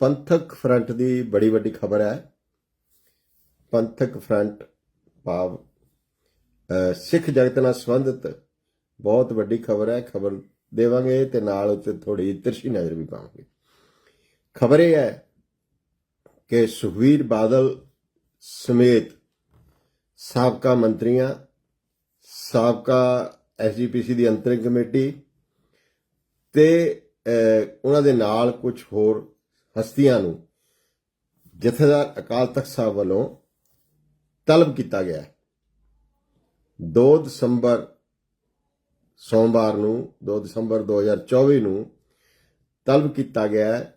ਪੰਥਕ ਫਰੰਟ ਦੀ ਬੜੀ ਵੱਡੀ ਖਬਰ ਹੈ। ਪੰਥਕ ਫਰੰਟ ਭਾਵ ਸਿੱਖ ਜਗਤ ਨਾਲ ਸੰਬੰਧਿਤ ਬਹੁਤ ਵੱਡੀ ਖਬਰ ਹੈ। ਖਬਰ ਦੇਵਾਂਗੇ ਤੇ ਨਾਲ ਉੱਤੇ ਥੋੜੀ ਤਿਰਛੀ ਨਜ਼ਰ ਵੀ ਪਾਵਾਂਗੇ। ਖਬਰ ਇਹ ਹੈ ਕਿ ਸੁਖਵੀਰ ਬਾਦਲ ਸਮੇਤ ਸਾਬਕਾ ਮੰਤਰੀਆਂ, ਸਾਬਕਾ ਐਸਜੀਪੀਸੀ ਦੀ ਅੰਤਰਿੰਗ ਕਮੇਟੀ ਤੇ ਉਹਨਾਂ ਦੇ ਨਾਲ ਕੁਝ ਹੋਰ ਹਸਤੀਆਂ ਨੂੰ ਜਥੇਦਾਰ ਅਕਾਲ ਤਖਤ ਸਾਹਿਬ ਵੱਲੋਂ ਤਲਬ ਕੀਤਾ ਗਿਆ ਹੈ। 2 ਦਸੰਬਰ ਸੋਮਵਾਰ ਨੂੰ 2 ਦਸੰਬਰ 2024 ਨੂੰ ਤਲਬ ਕੀਤਾ ਗਿਆ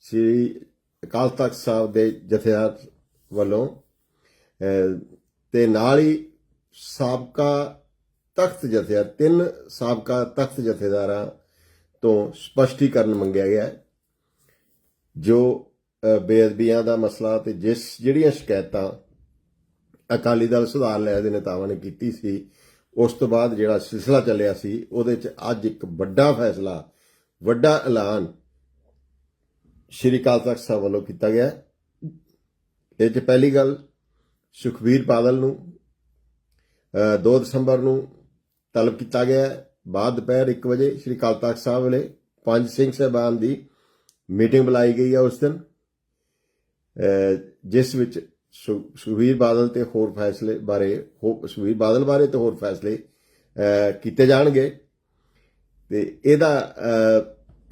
ਸ੍ਰੀ ਅਕਾਲ ਤਖਤ ਸਾਹਿਬ ਦੇ ਜਥੇਦਾਰ ਵੱਲੋਂ। ਅਹ, ਤੇ ਨਾਲ ਹੀ ਸਾਬਕਾ ਤਖਤ ਜਥੇਦਾਰ ਤਿੰਨ ਸਾਬਕਾ ਤਖਤ ਜਥੇਦਾਰਾਂ ਤੋਂ ਸਪਸ਼ਟੀਕਰਨ ਮੰਗਿਆ ਗਿਆ ਜੋ ਬੇਅਦਬੀਆਂ ਦਾ ਮਸਲਾ ਤੇ ਜਿਸ ਜਿਹੜੀਆਂ ਸ਼ਿਕਾਇਤਾਂ ਅਕਾਲੀ ਦਲ ਸੁਧਾਰ ਲੈ ਦੇ ਨੇਤਾਵਾਂ ਨੇ ਕੀਤੀ ਸੀ ਉਸ ਤੋਂ ਬਾਅਦ ਜਿਹੜਾ ਸਿਲਸਿਲਾ ਚੱਲਿਆ ਸੀ ਉਹਦੇ ਚ ਅੱਜ ਇੱਕ ਵੱਡਾ ਫੈਸਲਾ ਵੱਡਾ ਐਲਾਨ ਸ਼੍ਰੀ ਅਕਾਲ ਤਖਤ ਸਾਹਿਬ ਵੱਲੋਂ ਕੀਤਾ ਗਿਆ ਇਹ ਚ ਪਹਿਲੀ ਗੱਲ ਸੁਖਵੀਰ ਬਾਦਲ ਨੂੰ ਅਹ, 2 ਦਸੰਬਰ ਨੂੰ ਤਲਬ ਕੀਤਾ ਗਿਆ ਹੈ। ਬਾਅਦ ਦੁਪਹਿਰ 1 ਵਜੇ ਸ਼੍ਰੀ ਅਕਾਲ ਤਖਤ ਸਾਹਿਬ ਵੇਲੇ ਪੰਜ ਸਿੰਘ ਸਾਹਿਬਾਨ ਦੀ ਮੀਟਿੰਗ ਬੁਲਾਈ ਗਈ ਆ ਉਸ ਦਿਨ ਜਿਸ ਵਿੱਚ ਸੁ- ਸੁਖਬੀਰ ਬਾਦਲ ਤੇ ਹੋਰ ਫੈਸਲੇ ਬਾਰੇ ਹੋ- ਸੁਖਬੀਰ ਬਾਦਲ ਬਾਰੇ ਤੇ ਹੋਰ ਫੈਸਲੇ ਕੀਤੇ ਜਾਣਗੇ। ਤੇ ਇਹਦਾ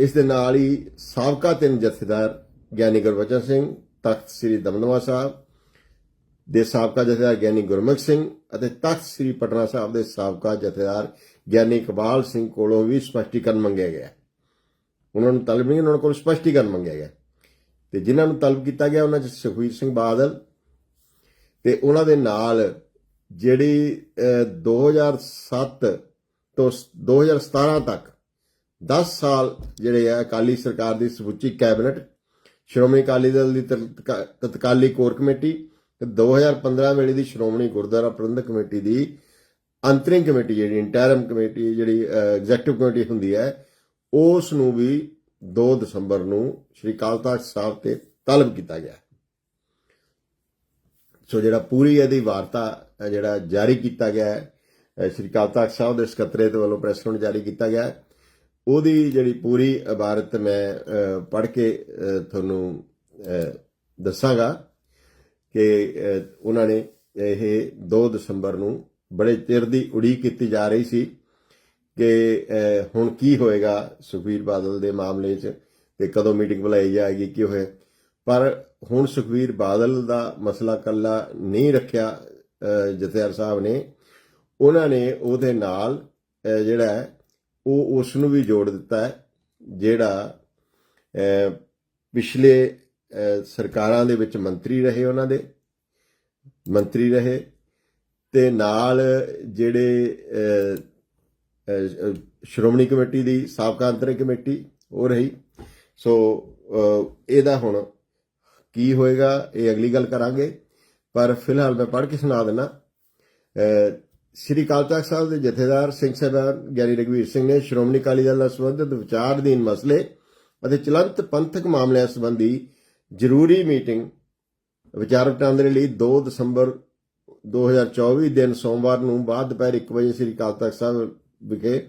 ਇਸ ਦੇ ਨਾਲ ਹੀ ਸਾਬਕਾ ਤਿੰਨ ਜਥੇਦਾਰ ਗਿਆਨੀ ਗੁਰਬਚਨ ਸਿੰਘ, ਤਖਤ ਸ੍ਰੀ ਦਮਦਮਾ ਸਾਹਿਬ ਦੇ ਸਾਬਕਾ ਜਥੇਦਾਰ ਗਿਆਨੀ ਗੁਰਮੁਖ ਸਿੰਘ ਅਤੇ ਤਖਤ ਸ੍ਰੀ ਪਟਨਾ ਸਾਹਿਬ ਦੇ ਸਾਬਕਾ ਜਥੇਦਾਰ ਗਿਆਨੀ ਇਕਬਾਲ ਸਿੰਘ ਕੋਲੋਂ ਵੀ ਸਪਸ਼ਟੀਕਰਨ ਮੰਗਿਆ ਗਿਆ। ਉਹਨਾਂ ਨੂੰ ਤਲਬ ਨਹੀਂ ਉਹਨਾਂ ਕੋਲ ਸਪਸ਼ਟੀਕਰਨ ਮੰਗਿਆ ਗਿਆ। ਤੇ ਜਿਨ੍ਹਾਂ ਨੂੰ ਤਲਬ ਕੀਤਾ ਗਿਆ ਉਹਨਾਂ ਚ ਸੁਖਵੀਰ ਸਿੰਘ ਬਾਦਲ ਤੇ ਉਹਨਾਂ ਦੇ ਨਾਲ ਜਿਹੜੀ ਅਹ, 2007 ਤੋਂ ਸ- 2017 ਤੱਕ 10 ਸਾਲ ਜਿਹੜੇ ਆ ਅਕਾਲੀ ਸਰਕਾਰ ਦੀ ਸਮੁੱਚੀ ਕੈਬਨਿਟ ਸ਼੍ਰੋਮਣੀ ਅਕਾਲੀ ਦਲ ਦੀ ਤਤਕਾ- ਤਤਕਾਲੀ ਕੋਰ ਕਮੇਟੀ ਤੇ 2015 ਵੇਲੇ ਦੀ ਸ਼੍ਰੋਮਣੀ ਗੁਰਦੁਆਰਾ ਪ੍ਰਬੰਧਕ ਕਮੇਟੀ ਦੀ ਅੰਤਰਿੰਗ ਕਮੇਟੀ ਜਿਹੜੀ ਇੰਟਰਮ ਕਮੇਟੀ ਜਿਹੜੀ ਐਗਜ਼ੈਕਟਿਵ ਕਮੇਟੀ ਹੁੰਦੀ ਹੈ ਉਸ ਨੂੰ ਵੀ 2 ਦਸੰਬਰ ਨੂੰ ਸ਼੍ਰੀ ਕਾਲ ਤਖਤ ਸਾਹਿਬ ਤੇ ਤਲਬ ਕੀਤਾ ਗਿਆ। ਸੋ ਜਿਹੜਾ ਪੂਰੀ ਇਹਦੀ ਵਾਰਤਾ ਜਿਹੜਾ ਜਾਰੀ ਕੀਤਾ ਗਿਆ ਹੈ ਸ਼੍ਰੀ ਕਾਲ ਤਖਤ ਸਾਹਿਬ ਦੇ ਸਕੱਤਰੇਤ ਵੱਲੋਂ ਪ੍ਰੈਸ ਨੂੰ ਜਾਰੀ ਕੀਤਾ ਗਿਆ ਉਹਦੀ ਜਿਹੜੀ ਪੂਰੀ ਇਬਾਰਤ ਮੈਂ ਪੜ੍ਹ ਕੇ ਤੁਹਾਨੂੰ ਦੱਸਾਂਗਾ ਕਿ ਉਹਨਾਂ ਨੇ ਇਹ 2 ਦਸੰਬਰ ਨੂੰ ਬੜੇ ਚਿਰ ਦੀ ਉਡੀਕ ਕੀਤੀ ਜਾ ਰਹੀ ਸੀ। ਕਿ ਹੁਣ ਕੀ ਹੋਏਗਾ ਸੁਖਬੀਰ ਬਾਦਲ ਦੇ ਮਾਮਲੇ 'ਚ ਤੇ ਕਦੋਂ ਮੀਟਿੰਗ ਬੁਲਾਈ ਜਾਏਗੀ ਕੀ ਹੋਏ। ਪਰ ਹੁਣ ਸੁਖਬੀਰ ਬਾਦਲ ਦਾ ਮਸਲਾ ਕੱਲਾ ਨਹੀਂ ਰੱਖਿਆ ਅ, ਜਥੇਦਾਰ ਸਾਹਿਬ ਨੇ। ਉਹਨਾਂ ਨੇ ਉਹਦੇ ਨਾਲ ਜਿਹੜਾ ਉਹ ਉਸ ਨੂੰ ਵੀ ਜੋੜ ਦਿੱਤਾ ਹੈ ਜਿਹੜਾ ਪਿਛਲੇ ਸਰਕਾਰਾਂ ਦੇ ਵਿੱਚ ਮੰਤਰੀ ਰਹੇ ਉਹਨਾਂ ਦੇ। ਮੰਤਰੀ ਰਹੇ ਤੇ ਨਾਲ ਜਿਹੜੇ ਸ਼੍ਰੋਮਣੀ ਕਮੇਟੀ ਦੀ ਸਾਬਕਾ ਅੰਤਰਿਮ ਕਮੇਟੀ ਉਹ ਰਹੀ। ਸੋ ਇਹਦਾ ਹੁਣ ਕੀ ਹੋਏਗਾ, ਇਹ ਅਗਲੀ ਗੱਲ ਕਰਾਂਗੇ। ਪਰ ਫਿਲਹਾਲ ਮੈਂ ਪੜ੍ਹ ਕੇ ਸੁਣਾ ਦਿੰਦਾ ਸ੍ਰੀ ਅਕਾਲ ਤਖਤ ਸਾਹਿਬ ਦੇ ਜਥੇਦਾਰ ਸਿੰਘ ਸਾਹਿਬਾਨ ਗਿਆਨੀ ਰਘਵੀਰ ਸਿੰਘ ਨੇ ਸ਼੍ਰੋਮਣੀ ਅਕਾਲੀ ਦਲ ਨਾਲ ਸੰਬੰਧਿਤ ਵਿਚਾਰਧੀਨ ਮਸਲੇ ਅਤੇ ਚਲੰਤ ਪੰਥਕ ਮਾਮਲਿਆਂ ਸੰਬੰਧੀ ਜ਼ਰੂਰੀ ਮੀਟਿੰਗ ਵਿਚਾਰ ਵਟਾਂਦਰੇ ਲਈ 2 ਦਸੰਬਰ 2024 ਦਿਨ ਸੋਮਵਾਰ ਨੂੰ ਬਾਅਦ ਦੁਪਹਿਰ 1 ਵਜੇ ਸ੍ਰੀ ਅਕਾਲ ਤਖਤ ਸਾਹਿਬ ਵਿਖੇ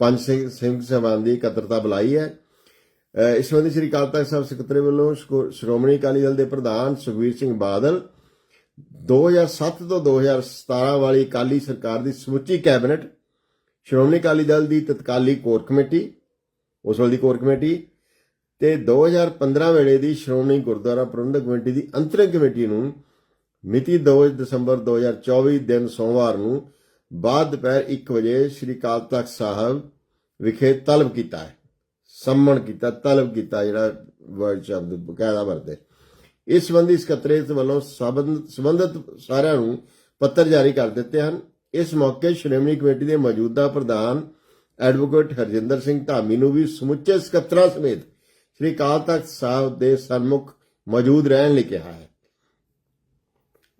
ਪੰਜ ਸਿੰਘ ਸਿੰਘ ਸਾਹਿਬਾਨ ਦੀ ਇਕੱਤਰਤਾ ਬੁਲਾਈ ਹੈ। ਇਸ ਸੰਬੰਧੀ ਸ੍ਰੀ ਅਕਾਲ ਤਖਤ ਸਾਹਿਬ ਸਕੱਤਰ ਵੱਲੋਂ ਸ਼੍ਰੋਮਣੀ ਅਕਾਲੀ ਦਲ ਦੇ ਪ੍ਰਧਾਨ ਸੁਖਵੀਰ ਸਿੰਘ ਬਾਦਲ 2007 ਤੋਂ 2017 ਵਾਲੀ ਅਕਾਲੀ ਸਰਕਾਰ ਦੀ ਸਮੁੱਚੀ ਕੈਬਨਿਟ, ਸ਼੍ਰੋਮਣੀ ਅਕਾਲੀ ਦਲ ਦੀ ਤਤਕਾਲੀ ਕੋਰ ਕਮੇਟੀ, ਉਸ ਵੇਲੇ ਦੀ ਕੋਰ ਕਮੇਟੀ ਤੇ 2015 ਵੇਲੇ ਦੀ ਸ਼੍ਰੋਮਣੀ ਗੁਰਦੁਆਰਾ ਪ੍ਰਬੰਧਕ ਕਮੇਟੀ ਦੀ ਅੰਤਰਿਮ ਕਮੇਟੀ ਨੂੰ ਮਿਤੀ 2 ਦਸੰਬਰ 2024 ਦਿਨ ਸੋਮਵਾਰ ਨੂੰ ਬਾਅਦ ਦੁਪਹਿਰ 1 ਵਜੇ ਸ੍ਰੀ ਅਕਾਲ ਤਖਤ ਸਾਹਿਬ ਵਿਖੇ ਤਲਬ ਕੀਤਾ ਹੈ। ਸੰਮਣ ਕੀਤਾ, ਤਲਬ ਕੀਤਾ ਜਿਹੜਾ ਵਰਡ ਸ਼ਬਦ ਬਕਾਇਦਾ ਵਰਤੇ ਇਸ ਸੰਬੰਧੀ ਸਕੱਤਰੇਤ ਵੱਲੋਂ ਸਬੰਧ- ਸਾਰਿਆਂ ਨੂੰ ਪੱਤਰ ਜਾਰੀ ਕਰ ਦਿੱਤੇ ਹਨ। ਇਸ ਮੌਕੇ ਸ਼੍ਰੋਮਣੀ ਕਮੇਟੀ ਦੇ ਮੌਜੂਦਾ ਪ੍ਰਧਾਨ ਐਡਵੋਕੇਟ ਹਰਜਿੰਦਰ ਸਿੰਘ ਧਾਮੀ ਨੂੰ ਵੀ ਸਮੁੱਚੇ ਸਕੱਤਰਾਂ ਸਮੇਤ ਸ੍ਰੀ ਅਕਾਲ ਤਖਤ ਸਾਹਿਬ ਦੇ ਸਨਮੁਖ ਮੌਜੂਦ ਰਹਿਣ ਲਈ ਕਿਹਾ ਹੈ।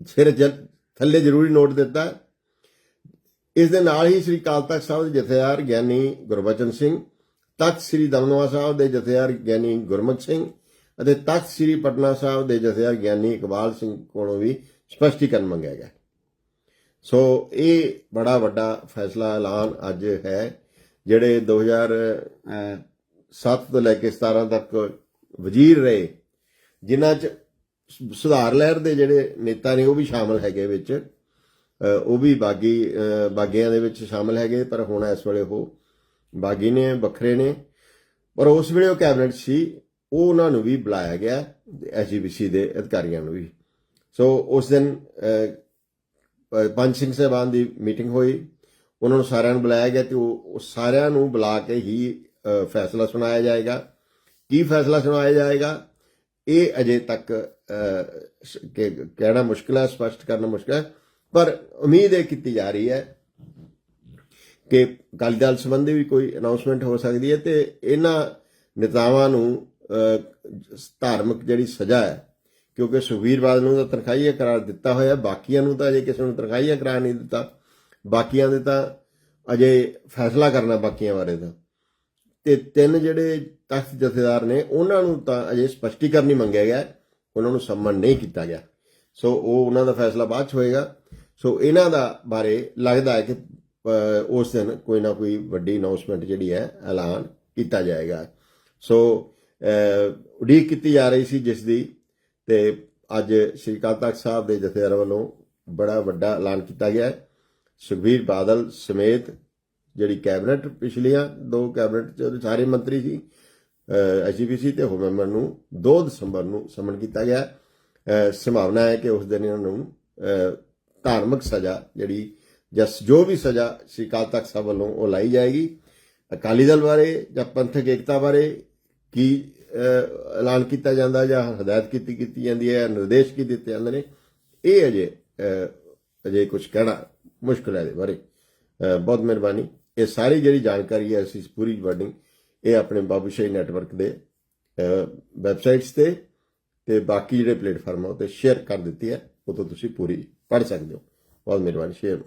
ਫਿਰ ਥੱਲੇ ਜ਼ਰੂਰੀ ਨੋਟ ਦਿੱਤਾ ਇਸ ਦੇ ਨਾਲ ਹੀ ਸ੍ਰੀ ਅਕਾਲ ਤਖਤ ਸਾਹਿਬ ਦੇ ਜਥੇਦਾਰ ਗਿਆਨੀ ਗੁਰਬਚਨ ਸਿੰਘ, ਤਖਤ ਸ੍ਰੀ ਦਮਨਵਾ ਸਾਹਿਬ ਦੇ ਜਥੇਦਾਰ ਗਿਆਨੀ ਗੁਰਮੁਖ ਸਿੰਘ ਅਤੇ ਤਖਤ ਸ੍ਰੀ ਪਟਨਾ ਸਾਹਿਬ ਦੇ ਜਥੇਦਾਰ ਗਿਆਨੀ ਇਕਬਾਲ ਸਿੰਘ ਕੋਲੋਂ ਵੀ ਸਪਸ਼ਟੀਕਰਨ ਮੰਗਿਆ ਗਿਆ। ਸੋ ਇਹ ਬੜਾ ਵੱਡਾ ਫੈਸਲਾ ਐਲਾਨ ਅੱਜ ਹੈ, ਜਿਹੜੇ 2007 ਤੋਂ ਲੈ ਕੇ 17 ਤੱਕ ਵਜ਼ੀਰ ਰਹੇ, ਜਿਨ੍ਹਾਂ 'ਚ ਸੁਧਾਰ ਲਹਿਰ ਦੇ ਜਿਹੜੇ ਨੇਤਾ ਨੇ ਉਹ ਵੀ ਸ਼ਾਮਲ ਹੈਗੇ ਵਿੱਚ। ਉਹ ਵੀ ਬਾਗੀ ਬਾਗੀਆਂ ਦੇ ਵਿੱਚ ਸ਼ਾਮਲ ਹੈਗੇ, ਪਰ ਹੁਣ ਇਸ ਵੇਲੇ ਉਹ ਬਾਗੀ ਨੇ, ਵੱਖਰੇ ਨੇ। ਪਰ ਉਸ ਵੇਲੇ ਉਹ ਕੈਬਨਿਟ ਸੀ, ਉਹ ਉਹਨਾਂ ਨੂੰ ਵੀ ਬੁਲਾਇਆ ਗਿਆ ਐਸਜੀਪੀਸੀ ਦੇ ਅਧਿਕਾਰੀਆਂ ਨੂੰ ਵੀ। ਸੋ ਉਸ ਦਿਨ ਪੰਜ ਸਿੰਘ ਸਾਹਿਬਾਨ ਦੀ ਮੀਟਿੰਗ ਹੋਈ। ਉਹਨਾਂ ਨੂੰ ਸਾਰਿਆਂ ਨੂੰ ਬੁਲਾਇਆ ਗਿਆ ਤੇ ਉਹ ਸਾਰਿਆਂ ਨੂੰ ਬੁਲਾ ਕੇ ਹੀ ਫੈਸਲਾ ਸੁਣਾਇਆ ਜਾਏਗਾ। ਕੀ ਫੈਸਲਾ ਸੁਣਾਇਆ ਜਾਏਗਾ? ਇਹ ਅਜੇ ਤੱਕ ਕਹਿਣਾ ਮੁਸ਼ਕਿਲ ਹੈ, ਸਪਸ਼ਟ ਕਰਨਾ ਮੁਸ਼ਕਿਲ ਹੈ। ਪਰ ਉਮੀਦ ਇਹ ਕੀਤੀ ਜਾ ਰਹੀ ਹੈ ਕਿ ਅਕਾਲੀ ਦਲ ਸੰਬੰਧੀ ਵੀ ਕੋਈ ਅਨਾਉਂਸਮੈਂਟ ਹੋ ਸਕਦੀ ਹੈ ਤੇ ਇਹਨਾਂ ਨੇਤਾਵਾਂ ਨੂੰ ਧਾਰਮਿਕ ਜਿਹੜੀ ਸਜ਼ਾ ਹੈ, ਕਿਉਂਕਿ ਸੁਖਬੀਰ ਬਾਦਲ ਨੂੰ ਤਾਂ ਤਨਖਾਹੀਆ ਕਰਾਰ ਦਿੱਤਾ ਹੋਇਆ, ਬਾਕੀਆਂ ਨੂੰ ਤਾਂ ਅਜੇ ਕਿਸੇ ਨੂੰ ਤਨਖਾਹੀਆ ਕਰਾਰ ਨਹੀਂ ਦਿੱਤਾ। ਬਾਕੀਆਂ ਦੇ ਤਾਂ ਅਜੇ ਫੈਸਲਾ ਕਰਨਾ ਬਾਕੀਆਂ ਬਾਰੇ ਦਾ ਤੇ ਤਿੰਨ ਜਿਹੜੇ ਤਖਤ ਜਥੇਦਾਰ ਨੇ, ਉਹਨਾਂ ਨੂੰ ਤਾਂ ਅਜੇ ਸਪਸ਼ਟੀਕਰਨ ਹੀ ਮੰਗਿਆ ਗਿਆ ਉਹਨਾਂ ਨੂੰ ਸੰਮਨ ਨਹੀਂ ਕੀਤਾ ਗਿਆ। ਸੋ ਉਹ ਉਹਨਾਂ ਦਾ ਫੈਸਲਾ ਬਾਅਦ ਚ ਹੋਏਗਾ। ਸੋ ਇਹਨਾਂ ਦਾ ਬਾਰੇ ਲੱਗਦਾ ਹੈ ਕਿ ਉਸ ਦਿਨ ਕੋਈ ਨਾ ਕੋਈ ਵੱਡੀ ਅਨਾਉਂਸਮੈਂਟ ਜਿਹੜੀ ਹੈ, ਐਲਾਨ ਕੀਤਾ ਜਾਏਗਾ। ਸੋ ਉਡੀਕ ਕੀਤੀ ਜਾ ਰਹੀ ਸੀ ਜਿਸ ਦੀ ਤੇ ਅੱਜ ਸ਼੍ਰੀ ਅਕਾਲ ਤਖਤ ਸਾਹਿਬ ਦੇ ਜਥੇਦਾਰ ਵੱਲੋਂ ਬੜਾ ਵੱਡਾ ਐਲਾਨ ਕੀਤਾ ਗਿਆ ਹੈ। ਸੁਖਬੀਰ ਬਾਦਲ ਸਮੇਤ ਜਿਹੜੀ ਕੈਬਨਿਟ ਪਿਛਲੀਆਂ ਦੋ ਕੈਬਨਿਟ ਚ ਉਹਦੇ ਸਾਰੇ ਮੰਤਰੀ ਸੀ ਐਸਜੀਪੀਸੀ ਤੇ ਹੋਮ ਮੈਂਬਰ ਨੂੰ 2 ਦਸੰਬਰ ਨੂੰ ਸਮਨ ਕੀਤਾ ਗਿਆ। ਸੰਭਾਵਨਾ ਹੈ ਕਿ ਉਸ ਦਿਨ ਇਹਨਾਂ ਨੂੰ ਧਾਰਮਿਕ ਸਜ਼ਾ ਜਿਹੜੀ ਜਸ ਜੋ ਵੀ ਸਜ਼ਾ ਸ੍ਰੀ ਅਕਾਲ ਤਖਤ ਸਾਹਿਬ ਵੱਲੋਂ ਉਹ ਲਾਈ ਜਾਏਗੀ। ਅਕਾਲੀ ਦਲ ਬਾਰੇ ਜਾਂ ਪੰਥਕ ਏਕਤਾ ਬਾਰੇ ਕੀ ਐਲਾਨ ਕੀਤਾ ਜਾਂਦਾ ਜਾਂ ਹਦਾਇਤ ਕੀਤੀ ਕੀਤੀ ਜਾਂਦੀ ਹੈ ਨਿਰਦੇਸ਼ ਕੀ ਦਿੱਤੇ ਜਾਂਦੇ ਨੇ, ਇਹ ਅਜੇ ਅਜੇ ਕੁਝ ਕਹਿਣਾ ਮੁਸ਼ਕਲ ਹੈ ਇਹਦੇ ਬਾਰੇ। ਬਹੁਤ ਮਿਹਰਬਾਨੀ। ਇਹ ਸਾਰੀ ਜਿਹੜੀ ਜਾਣਕਾਰੀ ਹੈ ਅਸੀਂ ਪੂਰੀ ਵਰਡਿੰਗ ਇਹ ਆਪਣੇ ਬਾਬੂਸ਼ਾਹੀ ਨੈਟਵਰਕ ਦੇ ਵੈਬਸਾਈਟਸ ਤੇ ਤੇ ਬਾਕੀ ਜਿਹੜੇ ਪਲੇਟਫਾਰਮ ਆ ਉਹ 'ਤੇ ਸ਼ੇਅਰ ਕਰ ਦਿੱਤੀ ਹੈ, ਉਹ ਤੋਂ ਤੁਸੀਂ ਪੂਰੀ ਪੜ੍ਹ ਸਕਦੇ ਹੋ ਬਹੁਤ ਮਿਹਰਬਾਨੀ ਸ਼ੇਅਰ